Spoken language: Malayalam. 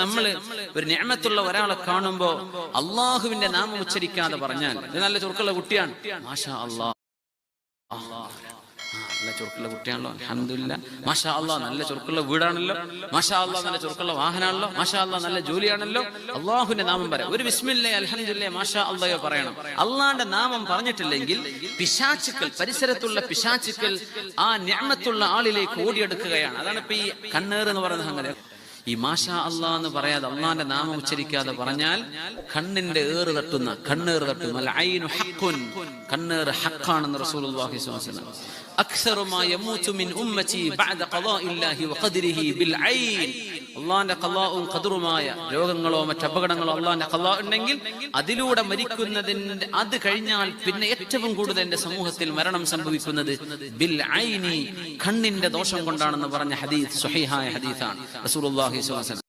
നമ്മൾ ഒരു ഞാമത്തുള്ള ഒരാളെ കാണുമ്പോ അള്ളാഹുവിന്റെ നാമം ഉച്ചരിക്കാതെ പറഞ്ഞാൽ നല്ല ചുരുക്കുള്ള കുട്ടിയാണ്. മാഷാ നല്ല ചുരുക്കുള്ള കുട്ടിയാണല്ലോ. അലഹമില്ല മാഷാ അള്ളാഹ് നല്ല ചുരുക്കുള്ള വീടാണല്ലോ. മാഷാ അള്ളാഹ് നല്ല ചുരുക്കുള്ള വാഹനമാണല്ലോ മാഷാ അള്ളാഹ് നല്ല ജോലിയാണല്ലോ. അള്ളാഹുവിന്റെ നാമം പറയാം. ഒരു വിസ്മില്ലേ അലഹമില്ലേ മാഷാ അള്ളയോ പറയണം. അള്ളാന്റെ നാമം പറഞ്ഞിട്ടില്ലെങ്കിൽ പിശാച്ചുക്കൾ പരിസരത്തുള്ള പിശാച്ചുക്കൾ ആ ഞാമത്തുള്ള ആളിലേക്ക് ഓടിയെടുക്കുകയാണ്. അതാണ് ഇപ്പൊ ഈ കണ്ണേർ എന്ന് പറയുന്നത് സംഗതി. ഈ മാഷാ അള്ളാ എന്ന് പറയാതെ അള്ളാന്റെ നാമം ഉച്ചരിക്കാതെ പറഞ്ഞാൽ കണ്ണിന്റെ ഏറ് തട്ടുന്ന കണ്ണേർ തട്ടുന്ന കണ്ണേർ ഹക്കാണെന്ന് റസൂലുള്ളാഹി സ്വല്ലല്ലാഹു അള്ളാന്റെ കല്ലാവും ഖദറുമായ രോഗങ്ങളോ മറ്റ് അപകടങ്ങളോ അള്ളാന്റെ കല്ലാ ഉണ്ടെങ്കിൽ അതിലൂടെ മരിക്കുന്നതിന്റെ അത് കഴിഞ്ഞാൽ പിന്നെ ഏറ്റവും കൂടുതൽ എന്റെ സമൂഹത്തിൽ മരണം സംഭവിക്കുന്നത് ബിൽ ഐനി കണ്ണിന്റെ ദോഷം കൊണ്ടാണെന്ന് പറഞ്ഞ ഹദീസ് സുഹൈഹായ ഹദീസാണ്. റസൂലുള്ളാഹി സ്വല്ലല്ലാഹു